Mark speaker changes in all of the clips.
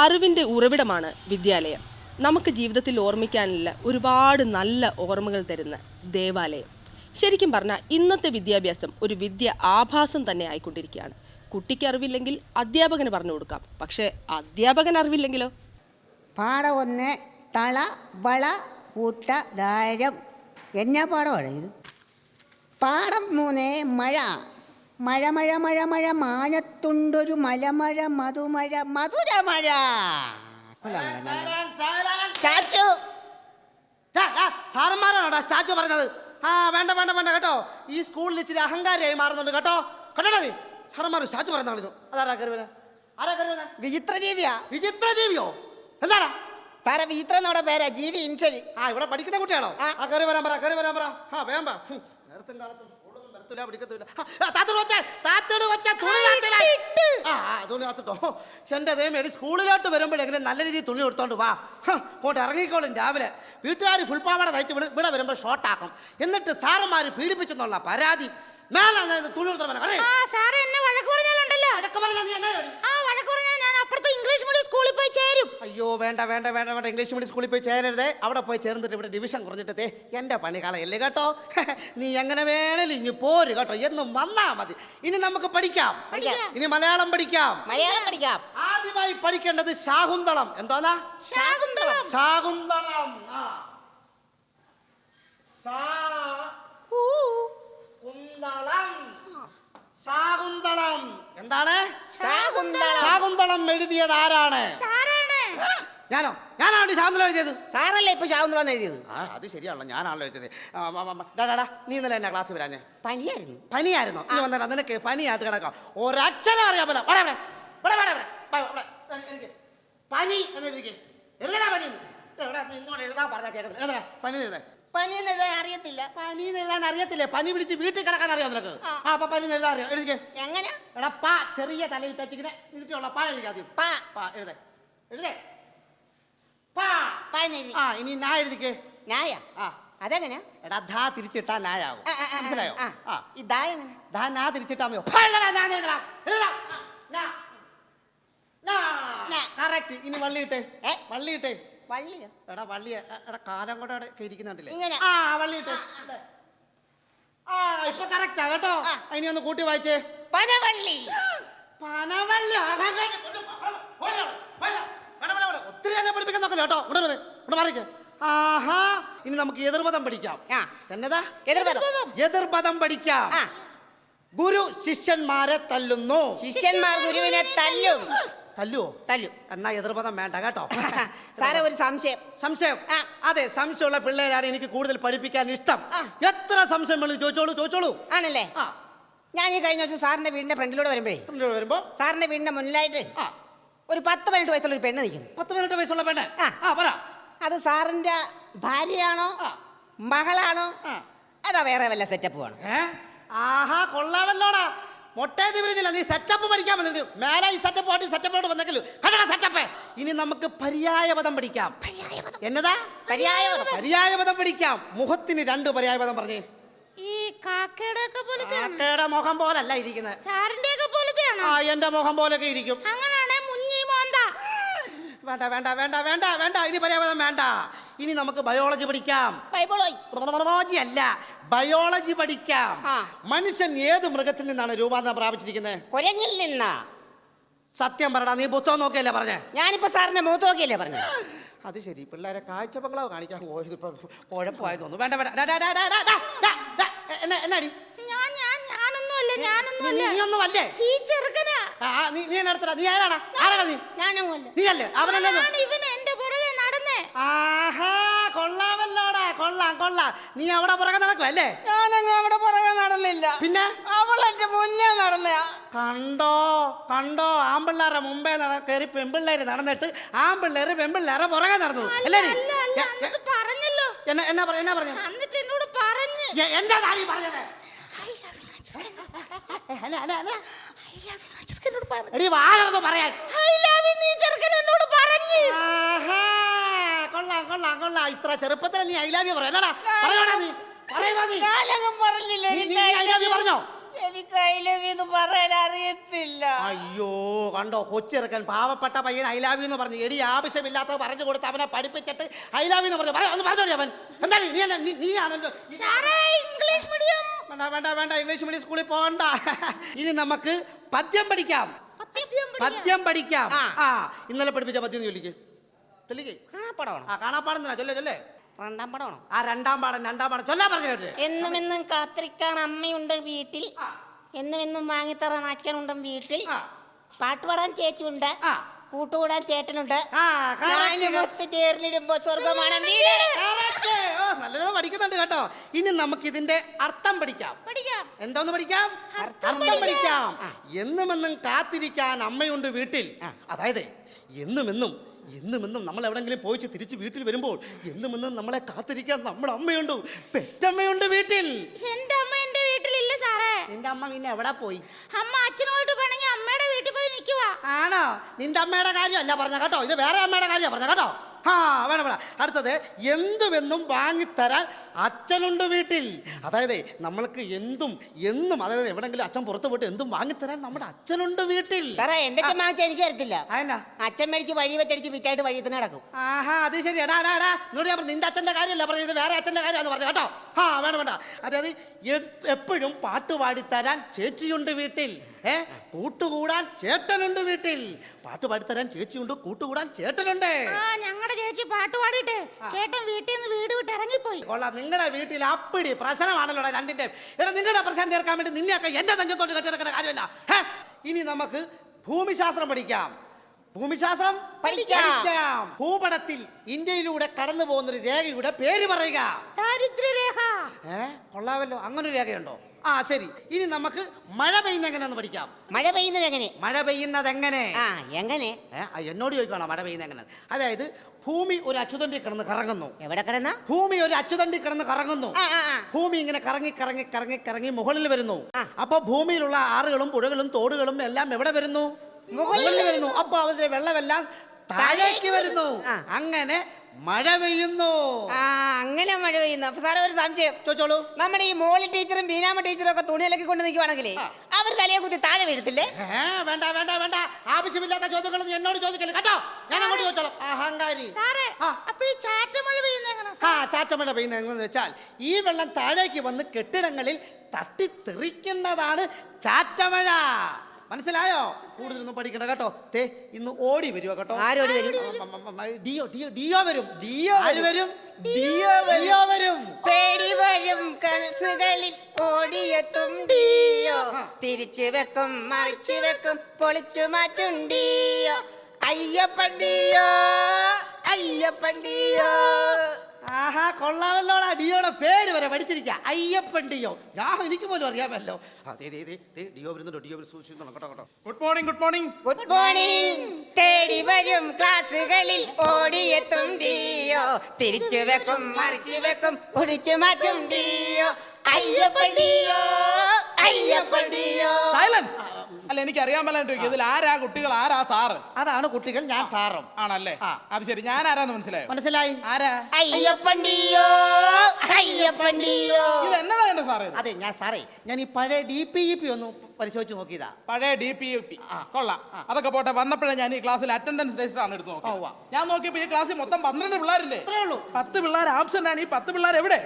Speaker 1: അറിവിന്റെ ഉറവിടമാണ് വിദ്യാലയം. നമുക്ക് ജീവിതത്തിൽ ഓർമ്മിക്കാനില്ല ഒരുപാട് നല്ല ഓർമ്മകൾ തരുന്ന ദേവാലയം. ശരിക്കും പറഞ്ഞാൽ ഇന്നത്തെ വിദ്യാഭ്യാസം ഒരു വിദ്യ ആഭാസം തന്നെ ആയിക്കൊണ്ടിരിക്കുകയാണ്. കുട്ടിക്ക് അറിവില്ലെങ്കിൽ അധ്യാപകന് പറഞ്ഞു കൊടുക്കാം. പക്ഷേ അധ്യാപകൻ അറിവില്ലെങ്കിലോ?
Speaker 2: പാഠം ഒന്ന് തള വള കൂട്ട ധാരം എന്നാ പാഠമാണ് ഇത്? പാഠം മൂന്ന് മഴ. മഴ മഴ മഴ മഴ മാനത്തുണ്ടൊരു മലമഴ മധുമഴ മധുര മഴ. സ്റ്റാച്ചു.
Speaker 3: സാറന്മാരാണോടാ സ്റ്റാച്ചു പറഞ്ഞത്? ആ വേണ്ട വേണ്ട വേണ്ട കേട്ടോ. ഈ സ്കൂളിൽ ഇച്ചിരി അഹങ്കാരിയായി മാറുന്നുണ്ട് കേട്ടോ. കേട്ടോ നീ? സാറന്മാർ സ്റ്റാച്ചു പറഞ്ഞു അതാരാ കരുവത് ആരാ കരുവത്
Speaker 2: വിചിത്ര ജീവിയാ
Speaker 3: വിചിത്ര ജീവിയോ എന്താടാ?
Speaker 2: സാറേ വിചിത്ര നമ്മുടെ പേരാ ജീവി ഇൻഷരി
Speaker 3: ആ ഇവിടെ പഠിക്കുന്ന കുട്ടിയാണോ?
Speaker 2: ആ.
Speaker 3: കയറി വരാൻ പറ കയറി വരാൻ പറ. ആ വേമ്പ നേരത്തും കാലത്തും പിടിക്കത്തില്ല. ആ, താത്തോട് വെച്ചേ, താത്തോട് വെച്ചേ, തുണി. ആ തുണി താത്തിട്ടോ എന്റെ ദൈവമേടി സ്കൂളിലോട്ട് വരുമ്പോഴെങ്കിലും നല്ല രീതിയിൽ തുണി എടുത്തോണ്ട് വാ. അങ്ങോട്ട് ഇറങ്ങിക്കോളും രാവിലെ. വീട്ടുകാർ ഫുൾ പാവാട തയ്ച്ച് വിട ഇവിടെ വരുമ്പോൾ ഷോർട്ടാക്കും എന്നിട്ട് സാറന്മാർ പീഡിപ്പിച്ചെന്നുള്ള പരാതി. മേലെ തുണി എടുത്തോണ്ട്
Speaker 4: ആ സാറേ എന്നെ വഴക്ക് പറഞ്ഞാലുണ്ടല്ലോ.
Speaker 3: അടക്ക പറഞ്ഞാൽ നീ എന്നാ
Speaker 4: ആ വഴക്ക് പറഞ്ഞാൽ അപ്പുറത്തെ ഇംഗ്ലീഷ് മീഡിയം സ്കൂളിൽ പോയി ചേരും.
Speaker 3: അയ്യോ വേണ്ട വേണ്ട വേണ്ട വേണ്ട. ഇംഗ്ലീഷ് മീഡിയം സ്കൂളിൽ പോയി ചേരരുതേ. അവിടെ പോയി ചേർന്നിട്ട് ഇവിടെ ഡിവിഷൻ കുറഞ്ഞിട്ടേ എന്റെ പണി കളയല്ലേ കേട്ടോ? നീ എങ്ങനെ വേണേലും ഇനി പോര് കേട്ടോ. എന്നും വന്നാ മതി. ഇനി നമുക്ക് പഠിക്കാം. ഇനി മലയാളം പഠിക്കാം.
Speaker 2: മലയാളം പഠിക്കാം.
Speaker 3: ആദ്യമായി പഠിക്കേണ്ടത് ശാകുന്തളം. എന്തോന്നാ?
Speaker 4: ശാകുന്തളം.
Speaker 3: ശാകുന്തളം. ആ. ശാകുന്തളം. എന്താണ്?
Speaker 2: ശാകുന്തളം.
Speaker 3: എഴുതിയത് ആരാണ്? ഞാനോ? ഞാനാണ് ശാകുന്തളം എഴുതിയത്?
Speaker 2: സാറല്ലേ ഇപ്പൊ ശാകുന്തളം എഴുതിയത്?
Speaker 3: ആ അത് ശരിയാണല്ലോ. ഞാനാണല്ലോ എഴുതിയത്. നീ ഇന്നലെ എന്നാ ക്ലാസ് വരാഞ്ഞേ?
Speaker 2: പനിയായിരുന്നു.
Speaker 3: പനിയായിരുന്നു? നീ വന്നടാ നിനക്ക് പനിയായിട്ട് കിടക്കാം. ഒരക്ഷരം അറിയാൻ പറ്റില്ല. ഇവിടെ ഇവിടെ ഇവിടെ ഇവിടെ ഇവിടെ ഇവിടെ ഇവിടെ. പനി എന്ന് എഴുതിക്ക്. എഴുതടാ പനി. നീ ഇങ്ങോട്ട് എഴുതാൻ പറഞ്ഞാൽ കേൾക്കുന്നില്ല എഴുതടാ പനി എന്ന് എഴുതേ.
Speaker 2: പനി എന്ന് എഴുതാൻ അറിയത്തില്ല.
Speaker 3: പനി എന്ന് എഴുതാൻ അറിയത്തില്ലേ? പനി പിടിച്ച് വീട്ടിൽ കിടക്കാൻ അറിയാം നിനക്ക്. ആ. അപ്പൊ പനി എഴുതാൻ അറിയാം? എഴുതിക്കേ.
Speaker 2: എങ്ങനെ?
Speaker 3: എടാ പാ ചെറിയ തലയിൽ ടച്ചിങ്ങനെ നീട്ടിയുള്ള പാ എഴുതിക്കാദ്യം
Speaker 2: പാ.
Speaker 3: പാ എഴുതേ. എഴുതേ. പാ.
Speaker 2: പനി
Speaker 3: ആ ഇനി നാ എഴുതിക്കേ.
Speaker 2: നായ?
Speaker 3: ആ.
Speaker 2: അതെങ്ങനെ?
Speaker 3: എടാ ധാ തിരിച്ചിട്ടാ നായാവും.
Speaker 2: ആ, ആ, ആ,
Speaker 3: മനസ്സിലായോ?
Speaker 2: ആ.
Speaker 3: ആ.
Speaker 2: ഈ ദാ എങ്ങനെ?
Speaker 3: ദാ നാ തിരിച്ചിട്ടാ മതിയോ? ഫാ, എഴുതെടാ, നാ എഴുതെടാ. എഴുതെടാ. നാ. നാ.
Speaker 2: നാ.
Speaker 3: Correct. ഇനി വള്ളിയിട്ടെ
Speaker 2: ഏ?
Speaker 3: വള്ളിയിട്ടെ
Speaker 2: വള്ളിയോ?
Speaker 3: എടാ വള്ളി എടാ കാലം കൂടെ അവിടെ ഇരിക്കുന്നുണ്ടല്ലേ
Speaker 2: ഇങ്ങനെ.
Speaker 3: ആ വള്ളിയിട്ടെ ഇവിടെ. ആ ഇപ്പൊ കറക്റ്റാ കേട്ടോ?
Speaker 2: അതിനെ
Speaker 3: ഇനി ഒന്ന് കൂട്ടി വായിച്ചേ.
Speaker 2: പനവള്ളി.
Speaker 3: പനവള്ളി ആകാൻ കഴിഞ്ഞ- പോരാ, പോരാ. വേണ്ട, വേണ്ട, വേണ്ട. ഒത്തിരി എന്നെ പഠിപ്പിക്കാൻ നോക്കല്ലോ കേട്ടോ? ഇവിടെ വരെ ഇവിടെ മാറിക്ക്. ആഹാ ഇനി നമുക്ക് എതിർപദം പഠിക്കാം.
Speaker 2: ആ.
Speaker 3: എന്നതാ?
Speaker 2: എതിർപദം.
Speaker 3: എതിർപദം പഠിക്കാം.
Speaker 2: ആ.
Speaker 3: ഗുരു ശിഷ്യന്മാരെ തല്ലുന്നു.
Speaker 2: ശിഷ്യന്മാർ ഗുരുവിനെ തല്ലും.
Speaker 3: തല്ലുവോ?
Speaker 2: തല്ലു.
Speaker 3: എന്നാ എതിർപദം വേണ്ട കേട്ടോ.
Speaker 2: സാറേ ഒരു സംശയം.
Speaker 3: സംശയം? അതെ സംശയമുള്ള പിള്ളേരാണ് എനിക്ക് കൂടുതൽ പഠിപ്പിക്കാൻ ഇഷ്ടം. എത്ര സംശയം വേണം ചോദിച്ചോളൂ ചോദിച്ചോളൂ.
Speaker 2: ആണല്ലേ? ഞാൻ ഈ കഴിഞ്ഞ ദിവസം സാറിന്റെ വീടിന്റെ ഫ്രണ്ടിലൂടെ വരുമ്പോഴേ
Speaker 3: വരുമ്പോ?
Speaker 2: സാറിന്റെ വീടിന്റെ മുന്നിലായിട്ട് ഒരു പത്ത് പതിനെട്ട് വയസ്സുള്ള ഒരു പെണ്ണ് നിൽക്കുന്നു.
Speaker 3: പത്ത് മിനിറ്റ് വയസ്സുള്ള പെണ്ണ്?
Speaker 2: ആ.
Speaker 3: പറ.
Speaker 2: അത് സാറിന്റെ ഭാര്യയാണോ. മകളാണോ? അതാ വേറെ വല്ല സെറ്റപ്പ് വേണം.
Speaker 3: ആഹാ കൊള്ളാമല്ലോടാ. മൊട്ടേത് വിരിഞ്ഞില്ല നീ സെറ്റപ്പ് പഠിക്കാൻ വന്നിരുന്നു. മേലെ ഈ സെറ്റപ്പ് പാട്ടി സെറ്റപ്പോട്ട് വന്നെങ്കിലും കണ്ടടാ സെറ്റപ്പ് ഇനി നമുക്ക് പര്യായപദം പഠിക്കാം. എന്നതാ?
Speaker 2: പര്യായപദം.
Speaker 3: പര്യായപദം പഠിക്കാം. മുഖത്തിന് രണ്ട് പര്യായപദം പറഞ്ഞേ.
Speaker 4: ഈ കാക്കയുടെ ഒക്കെ പോലത്തെയാണ്
Speaker 3: കാക്കയുടെ മുഖം പോലല്ല ഇരിക്കുന്നത്.
Speaker 4: സാറിന്റെ ഒക്കെ പോലത്തെയാണോ
Speaker 3: ആ എന്റെ മുഖം പോലൊക്കെ ഇരിക്കും.
Speaker 4: അങ്ങനാണെ മോന്ത.
Speaker 3: വേണ്ട വേണ്ട വേണ്ട വേണ്ട വേണ്ട. ഇനി പര്യാപദം വേണ്ട. ഇനി നമുക്ക് ബയോളജി പഠിക്കാം. ബയോളജി അല്ല. ബയോളജി പഠിക്കാം. മനുഷ്യൻ ഏത് മൃഗത്തിൽ നിന്നാണ് രൂപാന്തരം പ്രാപിച്ചിരിക്കുന്നത്?
Speaker 2: കുരങ്ങിൽ നിന്നാ.
Speaker 3: സത്യം പറടാ നീ പുസ്തകം നോക്കിയല്ലേ പറഞ്ഞേ?
Speaker 2: ഞാനിപ്പോ സാറിന്റെ മുഖത്ത് നോക്കിയല്ലേ പറഞ്ഞു?
Speaker 3: അത് ശരി പിള്ളേരെ കാഴ്ചപ്പങ്ങളോ കാണിക്കാൻ പോയത് ഇപ്പം കുഴപ്പമായി തോന്നുന്നു. വേണ്ട വേണ്ട ഡാ, ഡാ, ഡാ, ഡാ, ഡാ, ഡാ, ഡാ, ഡാ. എന്നാടി?
Speaker 4: ഞാൻ ഞാൻ ഞാനൊന്നുമല്ല ഞാനൊന്നുമല്ല.
Speaker 3: നീ- നീയൊന്നുമല്ലേ?
Speaker 4: ഈ
Speaker 3: ആ, നീ നീ എന്നെ നീ ആരാടാ? ആരാടാ നീ?
Speaker 2: ഞാനൊന്നുമല്ല.
Speaker 3: നീ അല്ലേ അവനല്ലേ ഇത്?
Speaker 4: ഞാൻ ഇവന് എന്റെ പുറകെ നടന്നേ.
Speaker 3: ആഹാ. കൊള്ളാം കൊള്ളാം. നീ അവിടെ പുറകെ നടക്കും അല്ലേ?
Speaker 2: ഞാനങ്ങ് അവിടെ പുറകെ നടന്നില്ല.
Speaker 3: പിന്നെ?
Speaker 2: അവൾ എന്റെ മുന്നേ നടന്ന
Speaker 3: കണ്ടോ കണ്ടോ? ആമ്പിള്ളേരെ മുമ്പേ നട കയറി പെൺപിള്ളേര് നടന്നിട്ട് ആമ്പിള്ളേര് പെൺപിള്ളേരെ പുറകെ നടന്നു. അല്ലേ
Speaker 4: പറഞ്ഞല്ലോ.
Speaker 3: എന്നാ എന്നാ പറ- എന്നാ പറഞ്ഞു?
Speaker 4: എന്നിട്ട് എന്നോട് പറഞ്ഞു.
Speaker 3: എന്താ താടി പറഞ്ഞത്? എടി
Speaker 4: love you,
Speaker 3: കൊള്ളാം കൊള്ളാം. ഇത്ര ചെറുപ്പത്തിൽ നീ ഐ ലവ് യു പറയാ പറയോടാ നീ പറയുവാ നീ
Speaker 2: ഞാനങ്ങ് പറഞ്ഞില്ല
Speaker 3: നീ- പറഞ്ഞോ?
Speaker 2: എനിക്ക് എന്ന് പറയാൻ അറിയത്തില്ല.
Speaker 3: അയ്യോ കണ്ടോ? കൊച്ചിറക്കൻ പാവപ്പെട്ട പയ്യൻ ഐ ലവ് എന്ന് പറഞ്ഞു. എടി ആവശ്യമില്ലാത്ത പറഞ്ഞു കൊടുത്ത് അവനെ പഠിപ്പിച്ചിട്ട് ഐ ലവ് എന്ന് പറഞ്ഞു. പറയാം ഒന്ന് പറഞ്ഞോടി അവൻ? എന്താണ് നീ അല്ല നീ നീയാണല്ലോ.
Speaker 4: സാറേ ഇംഗ്ലീഷ് മീഡിയം.
Speaker 3: വേണ്ട വേണ്ട വേണ്ട. ഇംഗ്ലീഷ് മീഡിയം സ്കൂളിൽ പോകണ്ട. ഇനി നമുക്ക് പദ്യം പഠിക്കാം. പദ്യം പഠിക്കാം.
Speaker 2: ആ.
Speaker 3: ഇന്നലെ പഠിപ്പിച്ച പദ്യം ചൊല്ലിക്ക്. ചൊല്ലിക്ക്
Speaker 2: കാണാപ്പടമാണോ
Speaker 3: ആ കാണാപ്പാടുന്ന ചൊല്ലേ ചൊല്ലേ.
Speaker 2: രണ്ടാം പടമാണോ
Speaker 3: ആ രണ്ടാം പാടം രണ്ടാം പാടം. ചൊല്ലാ പറഞ്ഞു കേട്ടെ
Speaker 2: എന്നും എന്നും കാത്തിരിക്കാൻ അമ്മയുണ്ട് വീട്ടിൽ. എന്നും എന്നും വാങ്ങിത്തറാൻ അച്ഛനുണ്ട് വീട്ടിൽ.
Speaker 3: പാട്ടുപാടാൻ
Speaker 2: പാട്ട് പാടാൻ ചേച്ചിയുണ്ട്. കൂട്ടുകൂടാൻ ചേട്ടനുണ്ട്. ചേർന്നിടുമ്പോ സ്വർഗമാണ്
Speaker 3: നല്ലത് പഠിക്കുന്നുണ്ട് കേട്ടോ. ഇനി നമുക്ക് ഇതിന്റെ അർത്ഥം പഠിക്കാം.
Speaker 4: പഠിക്കാം.
Speaker 3: എന്തോന്ന് പഠിക്കാം? അർത്ഥം പഠിക്കാം. എന്നും എന്നും കാത്തിരിക്കാൻ അമ്മയുണ്ട് വീട്ടിൽ. അതായത് എന്നും എന്നും നമ്മൾ എവിടെങ്കിലും പോയിച്ച് തിരിച്ച് വീട്ടിൽ വരുമ്പോൾ എന്നും എന്നും നമ്മളെ കാത്തിരിക്കാൻ നമ്മുടെ അമ്മയുണ്ട്. പെറ്റമ്മയുണ്ട് വീട്ടിൽ.
Speaker 4: എന്റെ അമ്മ എന്റെ വീട്ടിലില്ല സാറേ.
Speaker 3: നിന്റെ അമ്മ പിന്നെ എവിടെ പോയി?
Speaker 4: അമ്മ അച്ഛനോട്ട് പോണെങ്കിൽ അമ്മയുടെ വീട്ടിൽ പോയി നിൽക്കുവാ.
Speaker 3: ആണോ? നിന്റെ അമ്മയുടെ കാര്യമല്ല പറഞ്ഞ കേട്ടോ. ഇത് വേറെ അമ്മയുടെ കാര്യമാണ് പറഞ്ഞ കേട്ടോ. ആ വേണം വേണം. അടുത്തത് എന്തുമെന്നും വാങ്ങിത്തരാൻ അച്ഛനുണ്ട് വീട്ടിൽ. അതായത് നമ്മൾക്ക് എന്തും എന്നും അതായത് എവിടെങ്കിലും അച്ഛൻ പുറത്ത് പോയിട്ട് എന്തും വാങ്ങിത്തരാൻ നമ്മുടെ അച്ഛനുണ്ട് വീട്ടിൽ.
Speaker 2: സാറേ എന്റെ അച്ഛൻ വാങ്ങിച്ച എനിക്ക് തരത്തില്ല.
Speaker 3: അതെന്നാ
Speaker 2: അച്ഛൻ മേടിച്ച് വഴി വെച്ചടിച്ച് വിറ്റായിട്ട് വഴി തന്നെ നടക്കും.
Speaker 3: ആഹാ അത് ശരി. എടാ എടാ എടാ എന്നോട് ഞാൻ പറഞ്ഞു, നിന്റെ അച്ഛന്റെ കാര്യമല്ല പറഞ്ഞത് വേറെ അച്ഛന്റെ കാര്യം പറഞ്ഞു കേട്ടോ? ആ വേണം വേണ്ട. അതായത് എപ്പോഴും പാട്ട് പാടിത്തരാൻ ചേച്ചിയുണ്ട് വീട്ടിൽ. ഏ? കൂട്ടുകൂടാൻ ചേട്ടനുണ്ട് വീട്ടിൽ. പാട്ട് പാടിത്തരാൻ ചേച്ചിയുണ്ട് കൂട്ടുകൂടാൻ ചേട്ടനുണ്ട്.
Speaker 4: ആ ഞങ്ങളുടെ ചേച്ചി പാട്ട് പാടിയിട്ട് ചേട്ടൻ വീട്ടിൽ നിന്ന് വീട് വിട്ട് ഇറങ്ങിപ്പോയി.
Speaker 3: കൊള്ളാം. നിങ്ങളുടെ വീട്ടിൽ അപ്പിടി പ്രശ്നമാണല്ലോ രണ്ടിന്റെ എടാ നിങ്ങളുടെ പ്രശ്നം തീർക്കാൻ വേണ്ടി നിന്നെയൊക്കെ എന്റെ തങ്കത്തോട്ട് കെട്ടിടക്കുന്ന കാര്യമല്ല. ഇനി നമുക്ക് ഭൂമിശാസ്ത്രം പഠിക്കാം. ഭൂമിശാസ്ത്രം
Speaker 2: പഠിക്കാം.
Speaker 3: ഭൂപടത്തിൽ ഇന്ത്യയിലൂടെ കടന്നു പോകുന്ന ഒരു രേഖയുടെ പേര് പറയുക.
Speaker 4: ദാരിദ്ര്യരേഖ.
Speaker 3: ഏ കൊള്ളാമല്ലോ. അങ്ങനൊരു രേഖയുണ്ടോ? ആ ശരി. ഇനി നമുക്ക് മഴ പെയ്യുന്ന എങ്ങനെയാന്ന് പഠിക്കാം.
Speaker 2: മഴ പെയ്യുന്നത് എങ്ങനെ?
Speaker 3: മഴ പെയ്യുന്നത് എങ്ങനെ?
Speaker 2: ആ എങ്ങനെ?
Speaker 3: എന്നോട് ചോദിക്കണം മഴ പെയ്യുന്നത് എങ്ങനെ? അതായത് ഭൂമി ഒരു അച്ചുതണ്ടി കിടന്ന് കറങ്ങുന്നു.
Speaker 2: എവിടെ കിടന്ന?
Speaker 3: ഭൂമി ഒരു അച്ചുതണ്ടി കിടന്ന് കറങ്ങുന്നു. ഭൂമി ഇങ്ങനെ കറങ്ങി കറങ്ങി കറങ്ങി കറങ്ങി മുകളിൽ വരുന്നു. അപ്പൊ ഭൂമിയിലുള്ള ആറുകളും പുഴകളും തോടുകളും എല്ലാം എവിടെ വരുന്നു? മുകളിൽ വരുന്നു. അപ്പൊ അവരുടെ വെള്ളമെല്ലാം താഴേക്ക് വരുന്നു. അങ്ങനെ മഴ പെയ്യുന്നു.
Speaker 2: ആ അങ്ങനെ മഴ പെയ്യുന്നു. അപ്പൊ സാറേ ഒരു സംശയം.
Speaker 3: ചോദിച്ചോളൂ.
Speaker 2: നമ്മുടെ ഈ മോളി ടീച്ചറും ബീനാമ ടീച്ചറും ഒക്കെ തുണിയിലൊക്കെ കൊണ്ട് നിൽക്കുവാണെങ്കിലേ അവർ തലയെ കുത്തി താഴെ വീഴത്തില്ലേ?
Speaker 3: വേണ്ട വേണ്ട വേണ്ട. ആവശ്യമില്ലാത്ത ചോദ്യങ്ങൾ എന്നോട് ചോദിക്കല്ലേ. കേട്ടോ? ഞാൻ അങ്ങോട്ട് ചോദിച്ചോളാം. അഹങ്കാരി.
Speaker 4: സാറേ. അപ്പൊ ഈ ചാറ്റമഴ പെയ്യുന്ന എങ്ങനെ
Speaker 3: ആ ചാറ്റമഴ പെയ്യുന്ന എങ്ങനെയെന്ന് വെച്ചാൽ ഈ വെള്ളം താഴേക്ക് വന്ന് കെട്ടിടങ്ങളിൽ തട്ടിത്തെറിക്കുന്നതാണ് ചാറ്റമഴ മനസ്സിലായോ? കൂടുതലൊന്നും പഠിക്കണ്ട കേട്ടോ. തേ ഇന്ന് ഓടി വരുവാ കേട്ടോ?
Speaker 2: ആരോടി വരും?
Speaker 3: മ, മ, മ, മ, ഡിയോ ഡിയോ ഡിയോ വരും. ഡിയോ ആര് വരും? ഡിയോ ഡിയോ വരും.
Speaker 2: പേടി വരും കണസുകളിൽ ഓടിയെത്തും ഡിയോ. തിരിച്ചു വെക്കും മറിച്ചു വെക്കും പൊളിച്ചു മാറ്റും ഡിയോ. അയ്യപ്പണ്ടിയോ
Speaker 3: ആഹാ കൊള്ളാമല്ലോടാ ഡിയോടെ പേര് വരെ പഠിച്ചിരിക്കുക അയ്യപ്പൻ ഡിയോ. ഞാൻ എനിക്ക് പോലും അറിയാമല്ലോ. ദേ ദേ ദേ ഡിയോ വരുന്നുണ്ടോ? ഡിയോ വരുന്നു സൂക്ഷിക്കണം കേട്ടോ കേട്ടോ.
Speaker 5: Good morning good morning
Speaker 2: good morning തേടി വരും ക്ലാസ്സുകളിൽ. ഓടിയെത്തും ഡിയോ. തിരിച്ചു വെക്കും മറിച്ചു വെക്കും ഒടിച്ചു മാറ്റും deo. Ayyappan deo. Ayyappan deo.
Speaker 5: Silence അല്ല എനിക്ക് അറിയാൻ മേലാണ്ട് ഇതിൽ ആരാ കുട്ടികൾ ആരാ സാറ്?
Speaker 3: അതാണ് കുട്ടികൾ ഞാൻ സാറും.
Speaker 5: ആണല്ലേ. അത് ശരി. ഞാൻ ആരാന്ന് മനസ്സിലായോ?
Speaker 3: മനസ്സിലായി?
Speaker 5: ആരാ?
Speaker 2: അയ്യപ്പണ്ടിയോ? അയ്യപ്പണ്ടിയോ.
Speaker 5: ഇത് എന്നതാ സാറേ
Speaker 3: അതെ ഞാൻ സാറേ ഞാൻ ഈ പഴയ ഡി പി ഇ പി ഒന്ന് പരിശോധിച്ച് നോക്കിയതാ.
Speaker 5: പഴയ ഡി പി യു പി കൊള്ളാം. അതൊക്കെ പോട്ടെ വന്നപ്പോഴേ ഞാൻ ഈ ക്ലാസ്സിൽ അറ്റൻഡൻസ് രജിസ്റ്റർ ആണ് എടുത്ത് നോക്കാം. ഞാൻ നോക്കിയപ്പോ ഈ ക്ലാസ്സിൽ മൊത്തം പന്ത്രണ്ട് പിള്ളേരില്ലേ? പത്ത് പിള്ളേർ ആബ്സെന്റ് ആണ്. ഈ പത്ത് പിള്ളേർ എവിടെ?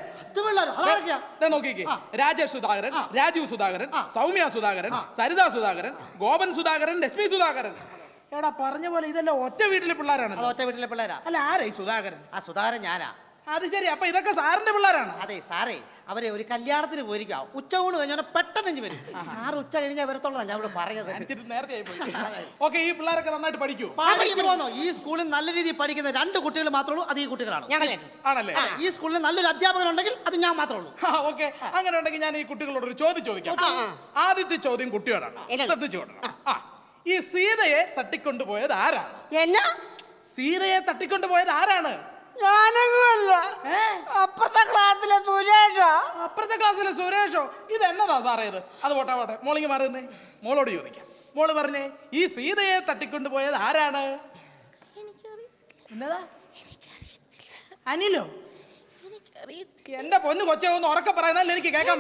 Speaker 5: നോക്കിക്കേ. രാജേഷ് സുധാകരൻ രാജീവ് സുധാകരൻ സൗമ്യ സുധാകരൻ സരിത സുധാകരൻ ഗോപൻ സുധാകരൻ ലക്ഷ്മി സുധാകരൻ. എടാ പറഞ്ഞ പോലെ ഇതെല്ലാം ഒറ്റ വീട്ടിലെ പിള്ളേരാണ്
Speaker 3: ഒറ്റ വീട്ടിലെ പിള്ളേരാ.
Speaker 5: അല്ല ആരെ ഈ സുധാകരൻ?
Speaker 3: ആ സുധാകരൻ ഞാനാ.
Speaker 5: അത് ശരി അപ്പൊ ഇതൊക്കെ സാറിന്റെ പിള്ളേരാണ്.
Speaker 3: അതെ സാറേ അവരെ ഒരു കല്യാണത്തിന് പോയിരിക്കുക. ഉച്ച കൊണ്ട് കഴിഞ്ഞാൽ പെട്ടെന്ന് വരും. സാറ് ഉച്ച കഴിഞ്ഞാൽ വരത്തുള്ളതാണ് ഞാൻ ഇവിടെ പറഞ്ഞത്
Speaker 5: ഇച്ചിരി നേരത്തെ ഓക്കെ ഈ പിള്ളേരൊക്കെ നന്നായിട്ട് പഠിക്കൂ.
Speaker 3: പാടിക്ക് ഈ സ്കൂളിൽ നല്ല രീതിയിൽ പഠിക്കുന്ന രണ്ട് കുട്ടികൾ മാത്രമേ ഉള്ളൂ അത് ഈ കുട്ടികളാണ്.
Speaker 5: ആണല്ലേ?
Speaker 3: ഈ സ്കൂളിൽ നല്ലൊരു അധ്യാപകൻ ഉണ്ടെങ്കിൽ അത് ഞാൻ മാത്രമേ ഉള്ളൂ.
Speaker 5: ഓക്കെ. അങ്ങനെ ഉണ്ടെങ്കിൽ ഞാൻ ഈ കുട്ടികളോട് ഒരു ചോദ്യം ചോദിക്കാം. ആദ്യത്തെ ചോദ്യം കുട്ടിയോടാണ്? ശ്രദ്ധിച്ചു ഈ സീതയെ തട്ടിക്കൊണ്ടുപോയത് ആരാണ്?
Speaker 2: എന്നാ?
Speaker 5: സീതയെ തട്ടിക്കൊണ്ടുപോയത് ആരാണ്?
Speaker 2: ഞാനങ്ങല്ല അപ്പുറത്തെ ക്ലാസ്സിലെ സുരേഷോ?
Speaker 5: അപ്പുറത്തെ ക്ലാസ്സിലെ സുരേഷോ? ഇത് എന്നതാ സാറേ ഇത്? അത് പോട്ടെ പോട്ടെ. മോളിങ്ങി മാറുന്നേ. മോളോട് ചോദിക്കാം. മോൾ പറഞ്ഞേ ഈ സീതയെ തട്ടിക്കൊണ്ടുപോയത് ആരാണ്? എന്നതാ? അനിലോ? എന്റെ പൊന്നു കൊച്ചെ ഒന്ന് ഉറക്കെ പറയുന്നല്ലേ എനിക്ക് കേൾക്കാൻ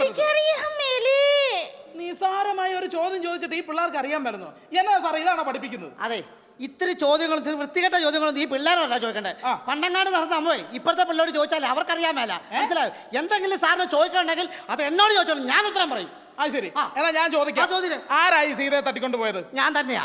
Speaker 5: നിസാരമായ ഒരു ചോദ്യം ചോദിച്ചിട്ട് ഈ പിള്ളേർക്ക് അറിയാൻ വരുന്നു. എന്നാ സാറേ ഇതാണോ പഠിപ്പിക്കുന്നത്?
Speaker 3: അതെ. ഇത്തിരി ചോദ്യങ്ങൾ ഇത്തിരി വൃത്തികെട്ട ചോദ്യങ്ങളൊന്നും ഈ പിള്ളേരല്ല ചോദിക്കണ്ടേ? പണ്ടങ്ങാട് നടന്ന അമ്മേ ഇപ്പോഴത്തെ പിള്ളേരോട് ചോദിച്ചാൽ അവർക്കറിയാൻ മേല. മനസ്സിലായോ? എന്തെങ്കിലും സാറിന് ചോദിക്കണമെങ്കിൽ അത് എന്നോട് ചോദിച്ചോളൂ ഞാൻ ഉത്തരം പറയും.
Speaker 5: അത് ശരി. എന്നാ ഞാൻ ചോദിക്കാം. ആരായി സീതയെ തട്ടിക്കൊണ്ട് പോയത്?
Speaker 3: ഞാൻ തന്നെയാ?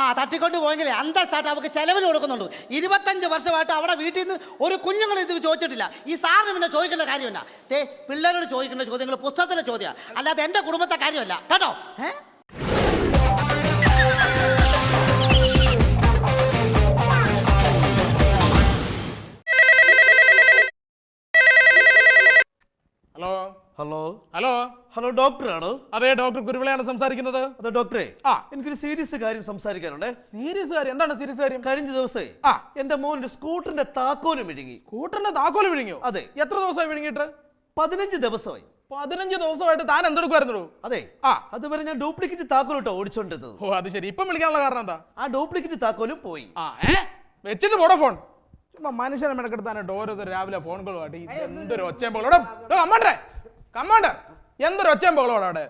Speaker 3: ആ തട്ടിക്കൊണ്ട് പോയെങ്കിൽ അന്തസ്സായിട്ട് അവർക്ക് ചെലവിന് കൊടുക്കുന്നുണ്ട് ഇരുപത്തഞ്ച് വർഷമായിട്ട് അവിടെ വീട്ടിൽ നിന്ന് ഒരു കുഞ്ഞുങ്ങൾ ഇത് ചോദിച്ചിട്ടില്ല. ഈ സാറിന് പിന്നെ ചോദിക്കേണ്ട കാര്യമില്ല തേ പിള്ളേരോട് ചോദിക്കേണ്ട ചോദ്യങ്ങൾ പുസ്തകത്തിലെ ചോദ്യമാണ് അല്ലാതെ എന്റെ കുടുംബത്തെ കാര്യമല്ല. കേട്ടോ? ഏ?
Speaker 5: ഹലോ
Speaker 6: ഡോക്ടർ ആണ്
Speaker 5: അതെ ഡോക്ടർ കുരുവിളയാണ് സംസാരിക്കുന്നത്.
Speaker 6: അതെ ഡോക്ടറെ?
Speaker 5: ആ.
Speaker 6: എനിക്കൊരു സീരിയസ് കാര്യം സംസാരിക്കാനുണ്ട്.
Speaker 5: സീരിയസ് കാര്യം? എന്താണ് സീരിയസ് കാര്യം?
Speaker 6: കഴിഞ്ഞ ദിവസേ
Speaker 5: ആ.
Speaker 6: എന്റെ മോന്റെ സ്കൂട്ടറിന്റെ താക്കോലും വിഴുങ്ങി.
Speaker 5: സ്കൂട്ടറിന്റെ താക്കോൽ വിഴുങ്ങിയോ?
Speaker 6: അതെ.
Speaker 5: എത്ര ദിവസമായി വിഴുങ്ങിയിട്ട്?
Speaker 6: പതിനഞ്ച് ദിവസമായി.
Speaker 5: പതിനഞ്ച് ദിവസമായിട്ട് താൻ എന്തെടുക്കുമായിരുന്നു
Speaker 6: അതെ.
Speaker 5: ആ.
Speaker 6: അതുവരെ ഞാൻ ഡ്യൂപ്ലിക്കേറ്റ് താക്കോലിട്ടോ ഓടിച്ചോണ്ടിരുന്നത്.
Speaker 5: ഓ അത് ശരി. ഇപ്പം വിളിക്കാനുള്ള കാരണം എന്താ?
Speaker 6: ആ ഡ്യൂപ്ലിക്കേറ്റ് താക്കോലും പോയി.
Speaker 5: ആ ഏ? വെച്ചിട്ട് പോടോ ഫോൺ. മനുഷ്യനെ മെനക്കെടുത്താനായിട്ട് ഓരോരുത്തർ രാവിലെ ഫോൺ കോളുമായിട്ട് എന്തൊരു ഒച്ചയും പോലും കമാണ്ടേ കമാണ്ടർ എന്തൊരു ഒച്ചയും ബഹളം അവിടെ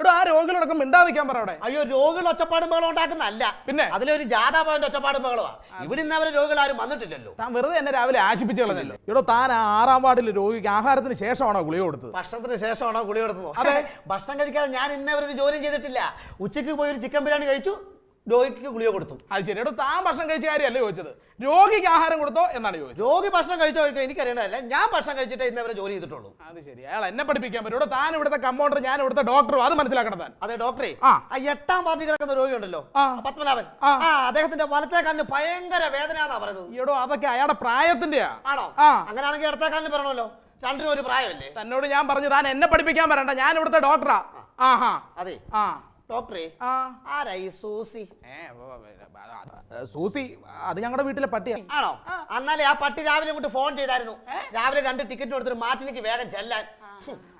Speaker 5: എടോ ആ രോഗികളോടൊക്കെ മിണ്ടാതിരിക്കാൻ പറ അവിടെ.
Speaker 3: അയ്യോ രോഗികൾ ഒച്ചപ്പാടും ബഹളം ഉണ്ടാക്കുന്നല്ല
Speaker 5: പിന്നെ?
Speaker 3: അതിലൊരു ജാഥാ പോയിന്റ് ഒച്ചപ്പാടും ബഹളമാ ഇവിടെ നിന്ന് അവരെ രോഗികൾ ആരും വന്നിട്ടില്ലല്ലോ.
Speaker 5: താൻ വെറുതെ എന്നെ രാവിലെ ആശിപ്പിച്ചു കളഞ്ഞല്ലോ എടോ താൻ ആ ആറാം വാർഡിൽ രോഗിക്ക് ആഹാരത്തിന് ശേഷമാണോ ഗുളിക കൊടുത്തത്?
Speaker 3: ഭക്ഷണത്തിന് ശേഷമാണോ ഗുളി കൊടുത്തത്?
Speaker 5: അതെ.
Speaker 3: ഭക്ഷണം കഴിക്കാതെ ഞാൻ ഇന്നേ ഒരു ജോലിയും ചെയ്തിട്ടില്ല. ഉച്ചയ്ക്ക് പോയി ഒരു ചിക്കൻ ബിരിയാണി കഴിച്ചു. രോഗിക്ക് ഗുളിക കൊടുത്തു.
Speaker 5: അത് ശരി. എടോ താൻ ഭക്ഷണം കഴിച്ച കാര്യമല്ല ചോദിച്ചത്. രോഗിക്ക് ആഹാരം കൊടുത്തോ എന്നാണ് ചോദിച്ചത്.
Speaker 3: രോഗി ഭക്ഷണം കഴിച്ചോ കഴിച്ചോ എനിക്കറിയണമല്ല ഞാൻ ഭക്ഷണം കഴിച്ചിട്ടേ ഇന്നവരെ ജോലി ചെയ്തിട്ടുള്ളൂ.
Speaker 5: അത് ശരി. അയാൾ എന്നെ പഠിപ്പിക്കാൻ പറ്റും. ഇവിടെ താൻ ഇവിടുത്തെ കമ്പൗണ്ടർ ഞാൻ ഇവിടുത്തെ ഡോക്ടറും അത് മനസ്സിലാക്കണം താൻ.
Speaker 3: അതെ ഡോക്ടറെ
Speaker 5: ആ.
Speaker 3: ആ എട്ടാം പാർട്ടി കിടക്കുന്ന രോഗി ഉണ്ടല്ലോ
Speaker 5: ആ.
Speaker 3: പത്മനാഭൻ.
Speaker 5: ആ.
Speaker 3: ആ അദ്ദേഹത്തിന്റെ വലത്തെ കാലിന് ഭയങ്കര വേദന പറയുന്നത്.
Speaker 5: എടോ അതൊക്കെ അയാളുടെ പ്രായത്തിന്റെയാ.
Speaker 3: ആണോ?
Speaker 5: ആ.
Speaker 3: അങ്ങനെയാണെങ്കിൽ ഇടത്തെ കാലിന് പറയണമല്ലോ. രണ്ടിനും ഒരു പ്രായമല്ലേ?
Speaker 5: തന്നോട് ഞാൻ പറഞ്ഞു താൻ എന്നെ പഠിപ്പിക്കാൻ വരണ്ട. ഞാൻ ഇവിടുത്തെ ഡോക്ടറാ ആഹാ.
Speaker 3: അതെ.
Speaker 5: ആ.
Speaker 3: ഡോക്ടറെ ആരായി സൂസി?
Speaker 5: സൂസി അത് ഞങ്ങളുടെ വീട്ടിലെ പട്ടി
Speaker 3: ആണോ? എന്നാലേ ആ പട്ടി രാവിലെ അങ്ങോട്ട് ഫോൺ ചെയ്തായിരുന്നു. രാവിലെ രണ്ട് ടിക്കറ്റ് കൊടുത്തിട്ട് മാറ്റിലേക്ക് വേഗം ചെല്ലാൻ.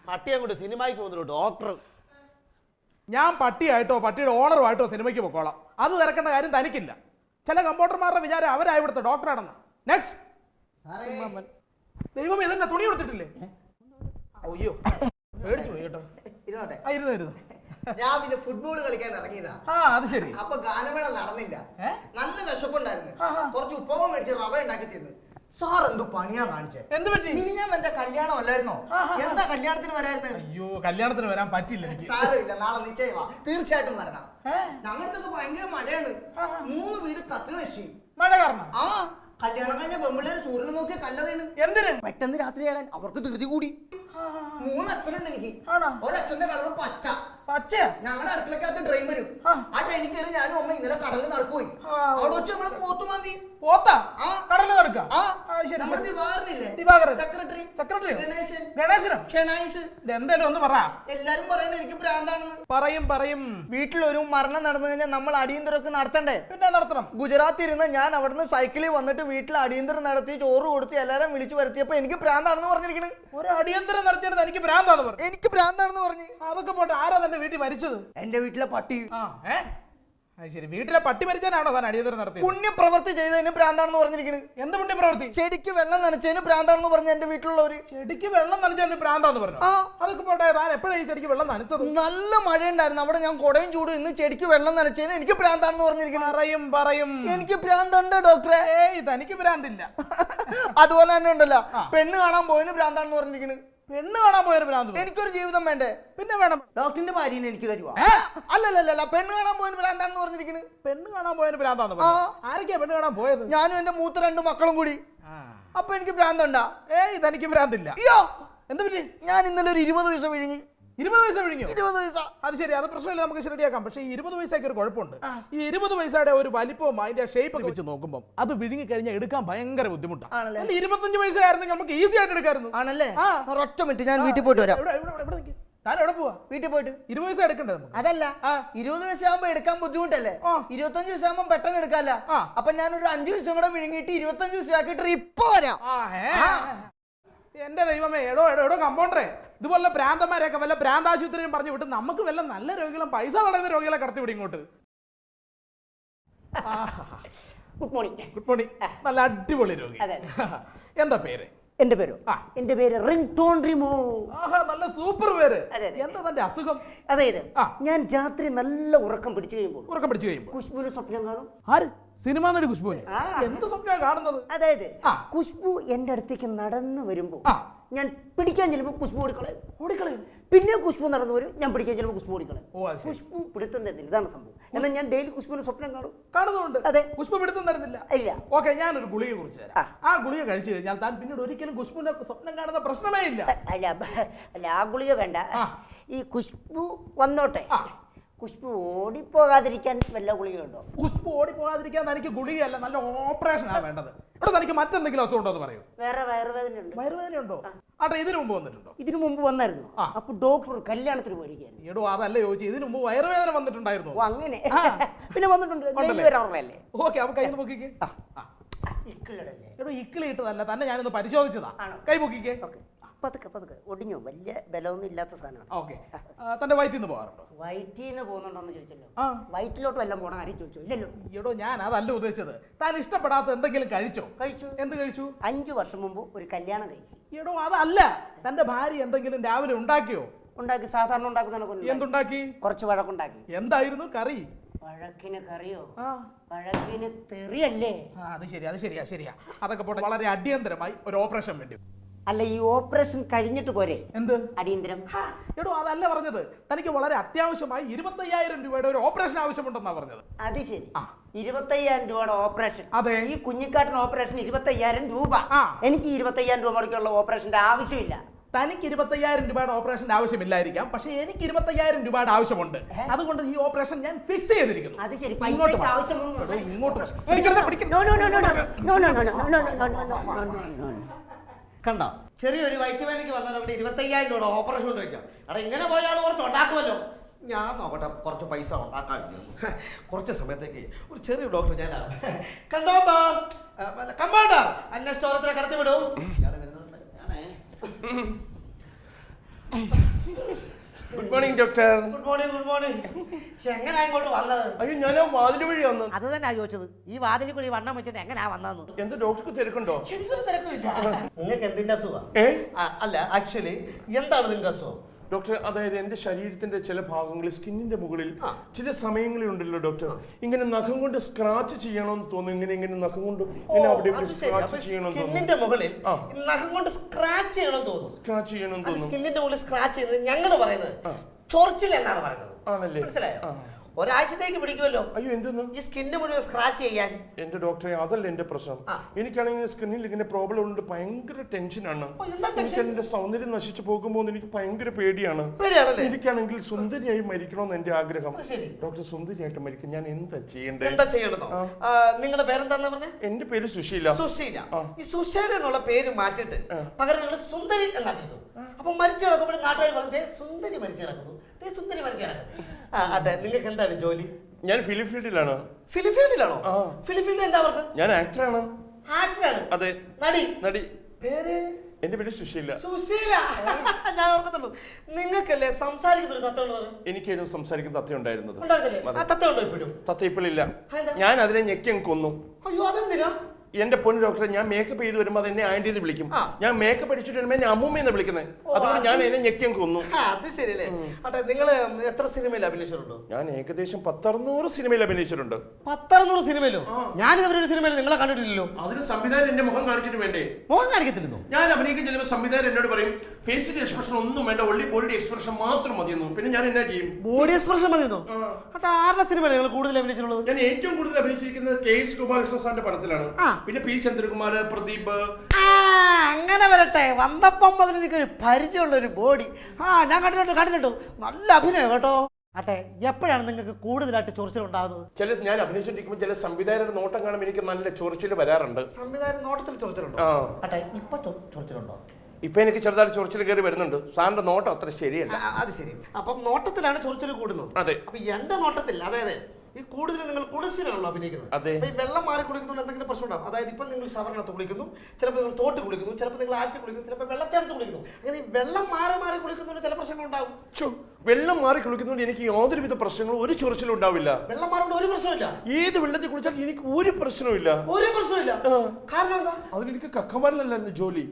Speaker 3: പട്ടി അങ്ങോട്ട് സിനിമയ്ക്ക് പോകുന്നു ഡോക്ടർ.
Speaker 5: ഞാൻ പട്ടിയായിട്ടോ പട്ടിയുടെ ഓണറുമായിട്ടോ സിനിമയ്ക്ക് പൊക്കോളാം. അത് തിരക്കേണ്ട കാര്യം തനിക്കില്ല. ചില കമ്പോട്ടർമാരുടെ വിചാരം അവരാ ഇവിടുത്തെ ഡോക്ടറാണെന്ന്. നെക്സ്റ്റ് ദൈവം ഇതെന്നെ തുണി കൊടുത്തിട്ടില്ലേ അയ്യോ. പേടിച്ചു പോയി കേട്ടോ.
Speaker 7: ഇരുന്നോട്ടെ.
Speaker 5: ആ ഇരുന്നു ഇരുന്നു.
Speaker 7: രാവിലെ ഫുട്ബോൾ കളിക്കാൻ ഇറങ്ങിയതാ.
Speaker 5: ആ അത് ശരി.
Speaker 7: അപ്പൊ ഗാനമേള നടന്നില്ല? നല്ല വിശപ്പുണ്ടായിരുന്നു. കുറച്ച് ഉപ്പവും മേടിച്ച് റവ ഉണ്ടാക്കി തിന്നു. സാർ എന്തോ പണിയാ കാണിച്ചേ?
Speaker 5: എന്ത് പറ്റി?
Speaker 7: ഞാൻ എന്റെ കല്യാണം അല്ലായിരുന്നോ? എന്താ കല്യാണത്തിന് വരായിരുന്നു?
Speaker 5: അയ്യോ കല്യാണത്തിന് വരാൻ പറ്റില്ല
Speaker 7: സാരമില്ല നാളെ നിശ്ചയമാ. തീർച്ചയായിട്ടും വരണം? ഞങ്ങളുടെ ഭയങ്കര മഴയാണ്. മൂന്ന് വീട് കത്തി നശി
Speaker 5: മഴ കാരണം?
Speaker 7: ആ കല്യാണം കഴിഞ്ഞ പെമ്പിള്ളേര് സൂര്യനെ നോക്കി കല്ലെറിയുന്നു
Speaker 5: എന്തിന്?
Speaker 7: പെട്ടെന്ന് രാത്രിയാകാൻ അവർക്ക് ധൃതി കൂടി. മൂന്ന് അച്ഛനുണ്ട് എനിക്ക്? ഒരച്ഛന്റെ കളർ പച്ച. ഞങ്ങളുടെ അടുക്കളക്കകത്ത് ട്രെയിൻ വരും
Speaker 5: ആ.
Speaker 7: ട്രെയിനിൽ കയറി ഞാനും അമ്മ ഇന്നലെ കടലിൽ നടക്കുപോയി. അവിടെ വെച്ച് നമ്മളെ പോത്തുമാന്തി
Speaker 5: പോത്താ. കടലിൽ നടക്കാം.
Speaker 7: സെക്രട്ടറി.
Speaker 5: സെക്രട്ടറിയോ?
Speaker 7: ഗണേശൻ.
Speaker 5: ഗണേശനോ?
Speaker 7: ഷെണായിസ്.
Speaker 5: ഇതെന്തേലും ഒന്ന് പറ.
Speaker 7: എല്ലാരും എനിക്ക് ഭ്രാന്താണെന്ന്.
Speaker 5: പറയും പറയും.
Speaker 7: വീട്ടിലൊരു മരണം നടന്നു കഴിഞ്ഞാൽ നമ്മൾ അടിയന്തരമൊക്കെ നടത്തണ്ടേ?
Speaker 5: പിന്നെ നടത്തണം.
Speaker 7: ഗുജറാത്തിൽ ഇരുന്ന് ഞാൻ അവിടുന്ന് സൈക്കിളിൽ വന്നിട്ട് വീട്ടിൽ അടിയന്തരം നടത്തി ചോറ് കൊടുത്ത് എല്ലാരും വിളിച്ചു വരുത്തിയപ്പോ എനിക്ക് ഭ്രാന്താണെന്ന് പറഞ്ഞിരിക്കണ്.
Speaker 5: ഒരു അടിയന്തരം നടത്തിയത് എനിക്ക് ഭ്രാന്താണെന്ന് പറഞ്ഞു.
Speaker 7: എനിക്ക് ഭ്രാന്താണെന്ന് പറഞ്ഞു.
Speaker 5: അതൊക്കെ പോട്ടെ. ആരാ തന്റെ വീട്ടിൽ മരിച്ചത്?
Speaker 7: എന്റെ വീട്ടിലെ പട്ടി.
Speaker 5: ആ അത് ശരി. വീട്ടിലെ പട്ടി മരിച്ചാണോ താൻ അടിയന്തരം നടത്തിയത്?
Speaker 7: പുണ്യപ്രവൃത്തി ചെയ്തതിന് ഭ്രാന്താണെന്ന് പറഞ്ഞിരിക്കുന്നത്
Speaker 5: എന്ത് പുണ്യ പ്രവൃത്തി
Speaker 7: ചെടിക്ക് വെള്ളം നനച്ചതിന് ഭ്രാന്താണെന്ന് പറഞ്ഞു എന്റെ വീട്ടിലുള്ളവര്.
Speaker 5: ചെടിക്ക് വെള്ളം നനച്ചതിന് ഭ്രാന്താന്ന് പറഞ്ഞു?
Speaker 7: ആ.
Speaker 5: അതൊക്കെ പോട്ടെ താൻ എപ്പോഴാണ് ഈ ചെടിക്ക് വെള്ളം നനച്ചത്?
Speaker 7: നല്ല മഴയുണ്ടായിരുന്നു. അവിടെ ഞാൻ കുടയും ചൂടും ഇന്ന് ചെടിക്ക് വെള്ളം നനച്ചതിന് എനിക്ക് ഭ്രാന്താണെന്ന് പറഞ്ഞിരിക്കുന്നത്
Speaker 5: പറയും പറയും.
Speaker 7: എനിക്ക് ഭ്രാന്തുണ്ട് ഡോക്ടറെ?
Speaker 5: ഏയ് തനിക്ക് ഭ്രാന്തില്ല.
Speaker 7: അതുപോലെ തന്നെ ഉണ്ടല്ലോ. പെണ്ണ് കാണാൻ പോയതിന് ഭ്രാന്താണെന്ന് പറഞ്ഞിരിക്കുന്നത്
Speaker 5: പെണ്ണ് കാണാൻ പോയൊരു ഭ്രാന്ത്.
Speaker 7: എനിക്കൊരു ജീവിതം വേണ്ടേ?
Speaker 5: പിന്നെ വേണം.
Speaker 7: ഡോക്ടറിന്റെ ഭാര്യനെ എനിക്ക് തരുവാ? അല്ലല്ലല്ല പെണ്ണ് കാണാൻ പോയൊരു ഭ്രാന്താണെന്ന് പറഞ്ഞിരിക്കുന്നത്
Speaker 5: പെണ്ണ് കാണാൻ പോയൊരു ഭ്രാന്താന്ന് ആരൊക്കെയാ പെണ്ണ് കാണാൻ പോയത്?
Speaker 7: ഞാനും എന്റെ മൂത്ത രണ്ട് മക്കളും കൂടി. അപ്പൊ എനിക്ക് ഭ്രാന്തുണ്ടാ?
Speaker 5: ഏയ് ഇതെനിക്ക് ഭ്രാന്തില്ല.
Speaker 7: അയ്യോ!
Speaker 5: എന്താ പറ്റി?
Speaker 7: ഞാൻ ഇന്നലെ ഒരു ഇരുപത് ദിവസം വിഴുങ്ങി.
Speaker 5: ഇരുപത് പൈസ കഴിഞ്ഞു
Speaker 7: ഇരുപത് പൈസ.
Speaker 5: അത് ശരി അത് പ്രശ്നമില്ല നമുക്ക് ശരിയാക്കാം പക്ഷേ ഈ ഇരുപത് പൈസയ്ക്ക് ഒരു കുഴപ്പമുണ്ട്. ഈ ഇരുപത് പൈസയുടെ ഒരു വലിപ്പവും അതിന്റെ ഷേപ്പ് ഒക്കെ വെച്ച് നോക്കുമ്പോൾ അത് വിഴുങ്ങി കഴിഞ്ഞാൽ എടുക്കാൻ ഭയങ്കര ബുദ്ധിമുട്ടാണ് ഇരുപത്തഞ്ച് പൈസ ആയിരുന്നെങ്കിൽ നമുക്ക് ഈസി ആയിട്ട് എടുക്കായിരുന്നു
Speaker 7: ആണല്ലേ. ഒരൊറ്റ മിനിറ്റ് ഞാൻ വീട്ടിൽ പോയിട്ട് വരാം.
Speaker 5: എവിടെ പോവാ?
Speaker 7: വീട്ടിൽ പോയിട്ട്.
Speaker 5: ഇരുപത് വയസ്സ് എടുക്കണ്ടേ
Speaker 7: അതല്ല. ഇരുപത് വയസ്സാകുമ്പോ എടുക്കാൻ ബുദ്ധിമുട്ടല്ലേ. ഇരുപത്തഞ്ച് വയസ്സാകുമ്പോ പെട്ടെന്ന് എടുക്കാല്ല. അപ്പൊ ഞാൻ ഒരു അഞ്ചു ദിവസം കൂടെ വിഴുങ്ങിയിട്ട് ഇരുപത്തഞ്ച് ദിവസം ആക്കിയിട്ട് ഇപ്പൊ വരാം.
Speaker 5: എന്റെ ദൈവമേ എടോ എടോ എടോ കമ്പൗണ്ടറെ. ഇതുപോലെ ഭ്രാന്തന്മാരെയൊക്കെ വല്ല ഭ്രാന്താശുപത്രിയും പറഞ്ഞു വിട്ട് നമുക്ക് വല്ല നല്ല രോഗികളും പൈസ നടന്ന രോഗികളെ കടത്തി വിടും ഇങ്ങോട്ട്.
Speaker 8: ഗുഡ് മോർണിംഗ്
Speaker 5: ഗുഡ് മോർണിംഗ് നല്ല അടിപൊളി രോഗി. എന്താ പേര്?
Speaker 8: എന്റെ പേര്. എന്റെ പേര് റിംഗ് ടോൺ റിമോ
Speaker 5: നല്ല സൂപ്പർ പേര്. എന്താ തന്റെ അസുഖം?
Speaker 8: അതായത് ഞാൻ രാത്രി നല്ല ഉറക്കം പിടിച്ചു കഴിയുമ്പോൾ
Speaker 5: ഉറക്കം പിടിച്ചു കഴിയുമ്പോൾ.
Speaker 8: കുഷ്ബുവിന് സ്വപ്നം കാണും.
Speaker 5: ആര്? സിനിമ നടി കുഷ്ബുവിനെ. എന്ത് സ്വപ്നമാണ് കാണുന്നത്?
Speaker 8: അതായത്. കുഷ്ബു എന്റെ അടുത്തേക്ക് നടന്നു വരുമ്പോൾ
Speaker 5: ആ.
Speaker 8: ഞാൻ പിടിക്കാൻ ചെല്ലുമ്പോൾ കുഷ്ബു ഓടിക്കളയും.
Speaker 5: ഓടിക്കളയും.
Speaker 8: പിന്നെ കുഷ്ബു നടന്നു വരും ഞാൻ പിടിക്കാൻ ചെല്ലുമ്പോൾ കുഷ്ബു ഓടിക്കളയും.
Speaker 5: ഓ, അത് ശരി.
Speaker 8: പിടുത്തം തരുന്നില്ല. ഇതാണ് സംഭവം. എന്നാൽ ഞാൻ ഡെയിലി കുഷ്ബുവിന് സ്വപ്നം കാണും.
Speaker 5: കാണുന്നുണ്ട്.
Speaker 8: അതെ.
Speaker 5: കുഷ്ബ പിടുത്തം തരുന്നില്ല.
Speaker 8: ഇല്ല.
Speaker 5: ഓക്കെ ഞാനൊരു ഗുളിക കുറിച്ച്
Speaker 8: ആ.
Speaker 5: തരാം. ആ. ഗുളിക കഴിച്ചു കഴിഞ്ഞാൽ താൻ പിന്നീട് ഒരിക്കലും കുഷ്ബുവിനെ സ്വപ്നം കാണുന്ന പ്രശ്നമേ ഇല്ല.
Speaker 8: അല്ല ബ- അല്ല ആ ഗുളിക വേണ്ട.
Speaker 5: ആ.
Speaker 8: ഈ കുഷ്ബു വന്നോട്ടെ.
Speaker 5: ആ.
Speaker 8: ഓടിപ്പോകാതിരിക്കാൻ വല്ല ഗുളികയുണ്ടോ?
Speaker 5: കുഷ്ബു ഓടിപ്പോകാതിരിക്കാൻ തനിക്ക് ഗുളികയല്ല നല്ല ഓപ്പറേഷനാണ് വേണ്ടത്. ഇവിടെ തനിക്ക് മറ്റെന്തെങ്കിലും അസുഖം ഉണ്ടോ എന്ന് പറയൂ.
Speaker 8: വേറെ വയറുവേദന ഉണ്ട്
Speaker 5: വയറുവേദന ഉണ്ടോ ആട്ടെ ഇതിനു മുമ്പ് വന്നിട്ടുണ്ടോ?
Speaker 8: ഇതിനു മുമ്പ് വന്നായിരുന്നു.
Speaker 5: ആ.
Speaker 8: അപ്പൊ ഡോക്ടർ കല്യാണത്തിന് പോയിരിക്കുകയായിരുന്നു.
Speaker 5: എടോ അതല്ല ചോദിച്ചു ഇതിനു മുമ്പ് വയറുവേദന വന്നിട്ടുണ്ടായിരുന്നു?
Speaker 8: ഓ അങ്ങനെ. പിന്നെ വന്നിട്ടുണ്ട്.
Speaker 5: ഉണ്ടല്ലേ?
Speaker 8: ഡെയിലി വരാറുള്ളതല്ലേ?
Speaker 5: ഓക്കെ അപ്പൊ കൈ പൊക്കിക്ക്. ആ.
Speaker 8: ഇക്കിളടല്ലേ?
Speaker 5: എടോ ഇക്കിളി ഇട്ടതല്ല തന്നെ ഞാനൊന്ന് പരിശോധിച്ചതാ.
Speaker 8: ആണോ?
Speaker 5: കൈ പൊക്കിക്കേ.
Speaker 8: ഓക്കെ. പതുക്കെ പതുക്കെ. ഒടിഞ്ഞു? വലിയ ബലമൊന്നും ഇല്ലാത്ത സാധനമാണ്.
Speaker 5: ഓക്കെ. തന്റെ വയറ്റിൽ നിന്ന് പോകാറുണ്ടോ?
Speaker 8: വയറ്റിൽ നിന്ന് പോകുന്നുണ്ടോന്ന് ചോദിച്ചല്ലോ. വയറ്റിലോട്ട് വല്ലതും പോകണം ആരും ചോദിച്ചു? ഇല്ലല്ലോ.
Speaker 5: എടോ ഞാൻ അതല്ല ഉദ്ദേശിച്ചത്. താൻ ഇഷ്ടപ്പെടാത്ത എന്തെങ്കിലും കഴിച്ചോ?
Speaker 8: കഴിച്ചു.
Speaker 5: എന്ത് കഴിച്ചു?
Speaker 8: അഞ്ചു വർഷം മുമ്പ് ഒരു കല്യാണം കഴിച്ചു.
Speaker 5: എടോ അതല്ല. തന്റെ ഭാര്യ എന്തെങ്കിലും രാവിലെ ഉണ്ടാക്കിയോ?
Speaker 8: ഉണ്ടാക്കി സാധാരണ ഉണ്ടാക്കുന്ന
Speaker 5: എന്തുണ്ടാക്കി?
Speaker 8: കുറച്ച് വഴക്കുണ്ടാക്കി.
Speaker 5: എന്തായിരുന്നു കറി?
Speaker 8: വഴക്കിന് കറിയോ? വഴക്കിന് തെറിയല്ലേ?
Speaker 5: അത് ശരി അത് ശരിയാ ശരിയാ. അതൊക്കെ പോട്ടെ വളരെ അടിയന്തരമായി ഒരു ഓപ്പറേഷൻ വേണ്ടി വരും.
Speaker 8: അല്ല ഈ ഓപ്പറേഷൻ കഴിഞ്ഞിട്ട് പോരെ
Speaker 5: എന്ത്
Speaker 8: അടിയന്തരം
Speaker 5: ഹാ, എടോ അതല്ല പറഞ്ഞത് തനിക്ക് വളരെ അത്യാവശ്യമായി ഇരുപത്തയ്യായിരം രൂപയുടെ ഒരു ഓപ്പറേഷൻ ആവശ്യമുണ്ടെന്നാ പറഞ്ഞത്
Speaker 8: അത് ശരി
Speaker 5: ആ.
Speaker 8: ഇരുപത്തയ്യായിരം രൂപയുടെ ഓപ്പറേഷൻ
Speaker 5: അതെ.
Speaker 8: ഈ കുഞ്ഞിക്കാട്ടൻ ഓപ്പറേഷൻ ഇരുപത്തയ്യായിരം രൂപ
Speaker 5: ആ.
Speaker 8: എനിക്ക് ഇരുപത്തയ്യായിരം രൂപ മുടക്കുള്ള ഓപ്പറേഷന്റെ ആവശ്യമില്ല
Speaker 5: തനിക്ക് ഇരുപത്തയ്യായിരം രൂപയുടെ ഓപ്പറേഷന്റെ ആവശ്യമില്ലായിരിക്കാം പക്ഷേ എനിക്ക് ഇരുപത്തയ്യായിരം രൂപയുടെ ആവശ്യമുണ്ട് അതുകൊണ്ട് ഈ ഓപ്പറേഷൻ ഞാൻ ഫിക്സ് ചെയ്തിരിക്കുന്നു
Speaker 8: അത് ശരി
Speaker 5: ഇങ്ങോട്ട്
Speaker 8: പൈസയ്ക്ക്
Speaker 5: വാ.
Speaker 8: ആവശ്യമൊന്നും
Speaker 5: എടോ, ഇങ്ങോട്ട് വാ. പിടിക്കരുത്, പിടിക്കരുത്.
Speaker 8: No, no, no, no, no. No, no, no, no, no, no, no, no, no, no, no, no.
Speaker 3: കണ്ടോ? ചെറിയൊരു വയറ്റുവേദനയ്ക്ക് വന്നാൽ അവിടെ ഇരുപത്തയ്യായിരം രൂപ ഓപ്പറേഷൻ കൊണ്ട് വയ്ക്കാം അവിടെ ഇങ്ങനെ പോയാൽ കുറച്ച് ഉണ്ടാക്കുമല്ലോ. ഞാൻ നോക്കട്ടെ കുറച്ച് പൈസ ഉണ്ടാക്കാൻ കുറച്ച് സമയത്തേക്ക് ഒരു ചെറിയ ഡോക്ടർ ഞാനാ കണ്ടോ കമ്പൗണ്ടർ അന്ന സ്റ്റോറത്തിനെ കടത്തി വിടും. ഞാനേ.
Speaker 6: Good morning doctor
Speaker 3: good morning good morning പക്ഷെ എങ്ങനെയാ ഇങ്ങോട്ട് വന്നത്?
Speaker 6: അയ്യോ ഞാൻ വാതിൽ വഴി വന്നു
Speaker 3: അത് തന്നെ ചോദിച്ചത്. ഈ വാതിലിൽ കൂടി വണ്ണം വെച്ചിട്ട് എങ്ങനെയാ വന്നതെന്ന്?
Speaker 6: എന്ത് ഡോക്ടർക്ക് തിരക്കുണ്ടോ?
Speaker 3: തിരക്കുമില്ല. നിങ്ങൾക്ക് എന്തിന്റെ അസുഖം? അല്ല ആക്ച്വലി എന്താണ് നിങ്ങളുടെ അസുഖം?
Speaker 6: ഡോക്ടർ അതായത് എന്റെ ശരീരത്തിന്റെ ചില ഭാഗങ്ങളിൽ സ്കിന്നിന്റെ മുകളിൽ ചില സമയങ്ങളിൽ ഉണ്ടല്ലോ ഡോക്ടർ ഇങ്ങനെ നഖം കൊണ്ട് സ്ക്രാച്ച് ചെയ്യണമെന്ന് തോന്നുന്നു. ഇങ്ങനെ ഇങ്ങനെ നഖം കൊണ്ട് ഇങ്ങനെ അവിടെ ഇവിടെ സ്ക്രാച്ച് ചെയ്യണമെന്ന്
Speaker 3: സ്കിന്നിന്റെ മുകളിൽ നഖം കൊണ്ട് സ്ക്രാച്ച് ചെയ്യണം തോന്നുന്നു.
Speaker 6: സ്ക്രാച്ച് ചെയ്യണമെന്ന് തോന്നുന്നു.
Speaker 3: സ്കിന്നിന്റെ മുകളിൽ സ്ക്രാച്ച് ചെയ്യുന്നത് ഞങ്ങൾ പറയുന്നത് ചൊറിച്ചിൽ എന്നാണ് പറയുന്നത്.
Speaker 6: ആണല്ലേ?
Speaker 3: മനസ്സിലായോ. ഒരാഴ്ചത്തേക്ക് പിടിക്കുമല്ലോ.
Speaker 6: അയ്യോ എന്തെന്ന്?
Speaker 3: ഈ സ്കിന്ന് മുഴുവൻ സ്ക്രാച്ച് ചെയ്യാൻ.
Speaker 6: എന്റെ ഡോക്ടറെ അതല്ല എന്റെ പ്രശ്നം. എനിക്കാണെങ്കിൽ സ്കിന്നിൽ ഇങ്ങനെ പ്രോബ്ലം ഉണ്ട് ഭയങ്കര ടെൻഷനാണ് എനിക്ക്? എന്റെ സൗന്ദര്യം നശിച്ചു പോകുമ്പോൾ എനിക്ക് ഭയങ്കര പേടിയാണ്. എനിക്കാണെങ്കിൽ സുന്ദരിയായി മരിക്കണമെന്ന് എന്റെ ആഗ്രഹം. ഡോക്ടർ സുന്ദരിയായിട്ട് മരിക്കും. ഞാൻ എന്താ ചെയ്യണ്ടേ
Speaker 3: എന്താ ചെയ്യണമെന്നോ നിങ്ങളുടെ പേരെന്താന്ന് പറഞ്ഞേ?
Speaker 6: എന്റെ പേര് സുശീല.
Speaker 3: സുശീല. ഈ സുശീല എന്നുള്ള പേര് മാറ്റിട്ട് പകരം നിങ്ങൾ സുന്ദരി എന്നാക്കിട്ടു അപ്പൊ മരിച്ചു കിടക്കുമ്പോൾ നാട്ടുകാർ പറഞ്ഞു സുന്ദരി മരിച്ചു കിടക്കുന്നു. സുന്ദരി മരിച്ചു കിടക്കുന്നു. അതെ നിങ്ങൾക്ക് എന്താണ് ജോലി?
Speaker 6: ഞാൻ ഫിലിം ഫീൽഡിലാണ്
Speaker 3: ഫിലിഫീൽഡിലാണോ
Speaker 6: ആ.
Speaker 3: ഫിലിഫീൽഡിൽ എന്താ അവർക്ക്?
Speaker 6: ഞാൻ ആക്ടറാണ്
Speaker 3: ആക്ടറാണ്
Speaker 6: അതെ.
Speaker 3: നടി.
Speaker 6: നടി.
Speaker 3: പേര്?
Speaker 6: എന്റെ പേര് സുശീല.
Speaker 3: സുശീല. ഞാൻ ഓർക്കത്തുള്ളൂ. നിങ്ങൾക്കല്ലേ സംസാരിക്കുന്ന ഒരു തത്ത ഉള്ളത്
Speaker 6: എനിക്കൊരു സംസാരിക്കുന്ന തത്ത ഉണ്ടായിരുന്നത്.
Speaker 3: ഉണ്ടായിരുന്നില്ലേ? ആ
Speaker 6: അതെ.
Speaker 3: ഉണ്ടോ ഇപ്പോഴും?
Speaker 6: തത്ത ഇപ്പോഴില്ല.
Speaker 3: അതെന്താ?
Speaker 6: ഞാൻ അതിനെ ഞെക്കി അങ്ങ് കൊന്നു.
Speaker 3: അയ്യോ അതെന്തിനാ?
Speaker 6: എന്റെ പൊന്നു ഡോക്ടറെ ഞാൻ മേക്കപ്പ് ചെയ്ത് വരുമ്പോൾ അതെന്നെ ആന്റി എന്ന് വിളിക്കും. ഞാൻ മേക്കപ്പ് അടിച്ചിട്ട് വരുമ്പോൾ എന്നെ അമ്മൂമ്മയെന്ന് വിളിക്കുന്നത്
Speaker 3: ഓ,
Speaker 6: അതുകൊണ്ട് ഞാൻ എന്നെ ഞെക്കിയും കൊന്നു.
Speaker 3: ആ, അത് ശരിയല്ലേ. അട്ടെ നിങ്ങൾ എത്ര സിനിമയിൽ അഭിനയിച്ചിട്ടുണ്ടോ?
Speaker 6: ഞാൻ ഏകദേശം പത്തറുന്നൂറ് സിനിമയിൽ അഭിനയിച്ചിട്ടുണ്ട്.
Speaker 3: പത്തറുന്നൂറ് സിനിമയിലോ? ഞാൻ ഇവരുടെ സിനിമയിൽ നിങ്ങളെ കണ്ടിട്ടില്ലല്ലോ.
Speaker 6: അതിന് സംവിധാനം എന്റെ മുഖം കാണിച്ചിട്ട് വേണ്ടേ?
Speaker 3: മുഖം കാണിക്കത്തില്ലെന്നോ?
Speaker 6: ഞാൻ അഭിനയിക്കാൻ ചെല്ലുമ്പോൾ സംവിധാനം എന്നോട് പറയും ഫേസിന്റെ എക്സ്പ്രഷൻ ഒന്നും വേണ്ട ഒള്ളി ബോഡി എക്സ്പ്രഷൻ മാത്രം മതിയെന്നു. പിന്നെ ഞാൻ എന്നാ ചെയ്യും?
Speaker 3: Body expression മതിയെന്നു. അട്ടെ ആരുടെ സിനിമയാണ് നിങ്ങൾ കൂടുതൽ അഭിനയിച്ചിട്ടുള്ളത്?
Speaker 6: ഞാൻ ഏറ്റവും കൂടുതൽ അഭിനയിച്ചിരിക്കുന്നത് കെ എസ് ഗോപാലകൃഷ്ണ സാറിന്റെ പടത്തിലാണ്. പിന്നെ പി ചന്ദ്രകുമാർ പ്രദീപ്.
Speaker 3: അങ്ങനെ വരട്ടെ. വന്നപ്പം മുതൽ എനിക്കൊരു പരിചയമുള്ള ഒരു ബോഡി ആ ഞാൻ കണ്ടിട്ടുണ്ട് കണ്ടിട്ടുണ്ട്. നല്ല അഭിനയം കേട്ടോ. അട്ടെ എപ്പോഴാണ് നിങ്ങൾക്ക് കൂടുതലായിട്ട് ചൊറിച്ചിലുണ്ടാകുന്നത്
Speaker 6: ചില ഞാൻ അഭിനയിച്ചിരിക്കുമ്പോൾ ചില സംവിധായകരുടെ നോട്ടം കാണുമ്പോൾ എനിക്ക് നല്ല ചൊറിച്ചിൽ വരാറുണ്ട്.
Speaker 3: സംവിധാനം നോട്ടത്തിൽ ചൊറിച്ചിലുണ്ടോ? അട്ടെ ഇപ്പൊ ചൊറിച്ചിലുണ്ടോ?
Speaker 6: ഇപ്പൊ എനിക്ക് ചെറുതായിട്ട് ചൊറിച്ചിൽ കയറി വരുന്നുണ്ട്. സാറിന്റെ നോട്ടം അത്ര ശരിയല്ല.
Speaker 3: ആ, അത് ശരി. അപ്പം നോട്ടത്തിലാണ് ചൊറിച്ചിൽ കൂടുന്നത്.
Speaker 6: അതെ.
Speaker 3: അപ്പൊ എന്റെ നോട്ടത്തിൽ അതായത് ഈ കൂടുതൽ നിങ്ങൾ കുളിസിലാണല്ലോ അഭിനയിക്കുന്നത്.
Speaker 6: അതെ.
Speaker 3: അപ്പൊ ഈ വെള്ളം മാറി കുളിക്കുന്നുണ്ട് എന്തെങ്കിലും പ്രശ്നം ഉണ്ടാവും. അതായത് ഇപ്പൊ നിങ്ങൾ ഷവറിനകത്ത് കുളിക്കുന്നു ചിലപ്പോൾ നിങ്ങൾ തോട്ട് കുളിക്കുന്നു ചിലപ്പോൾ നിങ്ങൾ ആറ്റി കുളിക്കുന്നു ചിലപ്പോൾ വെള്ളച്ചാട്ടത്ത് കുളിക്കുന്നു. അങ്ങനെ ഈ വെള്ളം മാറി മാറി കുളിക്കുന്നുണ്ട് ചില പ്രശ്നങ്ങൾ ഉണ്ടാവും.
Speaker 6: വെള്ളം മാറി കുളിക്കുന്നതുകൊണ്ട് എനിക്ക് യാതൊരുവിധ പ്രശ്നങ്ങളും ഒരു ചൊറിച്ചിലും ഉണ്ടാവില്ല.
Speaker 3: വെള്ളം മാറുകൊണ്ട് ഒരു പ്രശ്നമില്ല
Speaker 6: ഏത് വെള്ളത്തിൽ കുളിച്ചാൽ എനിക്ക് ഒരു പ്രശ്നവും ഇല്ല
Speaker 3: ഒരു പ്രശ്നമില്ല കാരണം എന്താ?
Speaker 6: അതിലെനിക്ക് കക്കവാറിലല്ലായിരുന്നു ജോലി.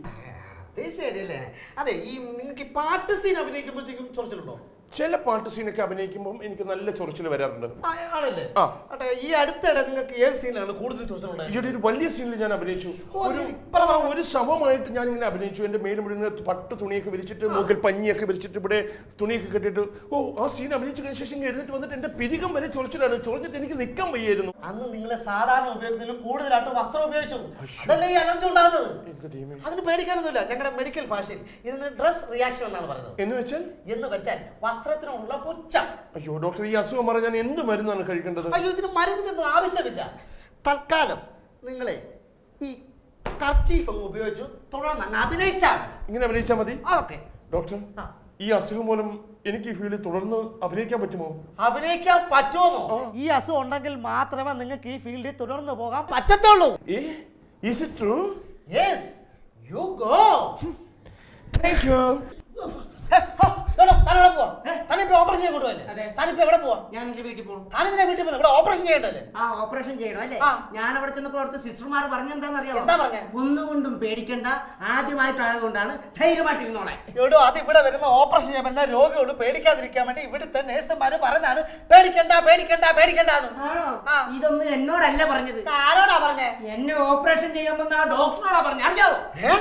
Speaker 3: അത് അതെ ഈ നിങ്ങൾക്ക് പാട്ട് സീൻ അഭിനയിക്കുമ്പോഴത്തേക്കും ചൊറിച്ചിലുണ്ടോ?
Speaker 6: ചില പാട്ട് സീനൊക്കെ അഭിനയിക്കുമ്പോൾ എനിക്ക് നല്ല ചൊറിച്ചിൽ വരാറുണ്ട്.
Speaker 3: ആണല്ലേ?
Speaker 6: ആ.
Speaker 3: ഈ അടുത്തിടെ നിങ്ങൾക്ക് ഏത് സീനാണ് കൂടുതൽ
Speaker 6: ഈയിടെ ഒരു വലിയ സീനിൽ ഞാൻ അഭിനയിച്ചു.
Speaker 3: ഓ,
Speaker 6: ഒരു
Speaker 3: ശരി. പറ, പറ.
Speaker 6: ഒരു ശവമായിട്ട് ഞാൻ ഇങ്ങനെ അഭിനയിച്ചു. എന്റെ മേലും മുഴുവൻ പട്ട് തുണിയൊക്കെ വിരിച്ചിട്ട് മൂക്കിൽ പഞ്ഞിയൊക്കെ വിരിച്ചിട്ട് ഇവിടെ തുണിയൊക്കെ കെട്ടിട്ട് ഓ ആ സീൻ അഭിനയിച്ചു കഴിഞ്ഞ ശേഷം ഇങ്ങ് എഴുന്നേറ്റ് വന്നിട്ട് എന്റെ പിരികം വരെ ചൊറിച്ചിലാണ്. ചൊറിഞ്ഞിട്ട് എനിക്ക് നിൽക്കാൻ വയ്യായിരുന്നു.
Speaker 3: അന്ന് നിങ്ങളെ സാധാരണ ഉപയോഗത്തിലും കൂടുതലായിട്ട് വസ്ത്രം ഉപയോഗിച്ചു. അതല്ലേ ഈ അലർജി ഉണ്ടാകുന്നത്?
Speaker 6: എന്റെ ദൈവമേ.
Speaker 3: അതിന് പേടിക്കാനൊന്നുമില്ല. ഞങ്ങളുടെ മെഡിക്കൽ ഭാഷയിൽ ഇതിന് ഡ്രസ് റിയാക്ഷൻ എന്നാണ് പറയുന്നത്.
Speaker 6: എന്ന് വെച്ചാൽ?
Speaker 3: എന്ന് വെച്ചാൽ വസ്ത്രത്തിനുള്ള പുച്ഛം.
Speaker 6: അയ്യോ ഡോക്ടർ ഈ അസുഖം പറഞ്ഞാൽ ഞാൻ എന്ത് മരുന്നാണ് കഴിക്കേണ്ടത്?
Speaker 3: അയ്യോ ഇതിന് മരുന്നിനൊന്നും ആവശ്യമില്ല. തൽക്കാലം നിങ്ങളെ ഈ കർച്ചീഫ് അങ്ങ് ഉപയോഗിച്ചു തുടർന്ന് അങ്ങ് അഭിനയിച്ചാൽ മതി.
Speaker 6: ഇങ്ങനെ അഭിനയിച്ചാൽ മതി?
Speaker 3: അതൊക്കെ.
Speaker 6: ഡോക്ടർ
Speaker 3: ആ.
Speaker 6: ഈ അസുഖം മൂലം എനിക്ക് ഈ ഫീൽഡിൽ തുടർന്ന് അഭിനയിക്കാൻ പറ്റുമോ?
Speaker 3: അഭിനയിക്കാൻ പറ്റുമോ ഈ അസുഖം ഉണ്ടെങ്കിൽ മാത്രമേ നിങ്ങൾക്ക് ഈ ഫീൽഡിൽ തുടർന്ന് പോകാൻ പറ്റത്തുള്ളൂ.
Speaker 6: ഏ? Is it true
Speaker 3: yes you go
Speaker 6: thank you
Speaker 3: തനിപ്പോ operation ചെയ്യാൻ കൊണ്ടുപോയല്ലേ? തനിപ്പോ എവിടെ പോവാ?
Speaker 8: ഞാൻ എന്റെ വീട്ടിൽ പോകും
Speaker 3: താനെന്തിനാ വീട്ടിൽ പോകുന്നത് ഇവിടെ ഓപ്പറേഷൻ ചെയ്യണ്ടല്ലേ
Speaker 8: ആ ഓപ്പറേഷൻ ചെയ്യണം അല്ലേ?
Speaker 3: ആ.
Speaker 8: ഞാൻ അവിടെ ചെന്നപ്പോൾ അവിടുത്തെ സിസ്റ്റർമാർ പറഞ്ഞെന്താണെന്നറിയാമോ
Speaker 3: എന്താ പറഞ്ഞേ?
Speaker 8: ഒന്നുകൊണ്ടും പേടിക്കണ്ട. ആദ്യമായിട്ടായതുകൊണ്ടാണ് ധൈര്യമായിട്ടിരുന്നോളെ
Speaker 3: എടോ അത് ഇവിടെ വരുന്ന ഓപ്പറേഷൻ ചെയ്യാൻ വരുന്ന രോഗികൾ പേടിക്കാതിരിക്കാൻ വേണ്ടി ഇവിടുത്തെ നേഴ്സുമാര് പറഞ്ഞാണ് പേടിക്കണ്ട പേടിക്കണ്ട പേടിക്കണ്ട
Speaker 8: ആണോ?
Speaker 3: ആ.
Speaker 8: ഇതൊന്നും എന്നോടല്ല പറഞ്ഞത്.
Speaker 3: ആരോടാ പറഞ്ഞേ?
Speaker 8: എന്നെ ഓപ്പറേഷൻ ചെയ്യാൻ വന്ന ആ ഡോക്ടറോടാ പറഞ്ഞത് അറിയാവോ?
Speaker 3: ഏ?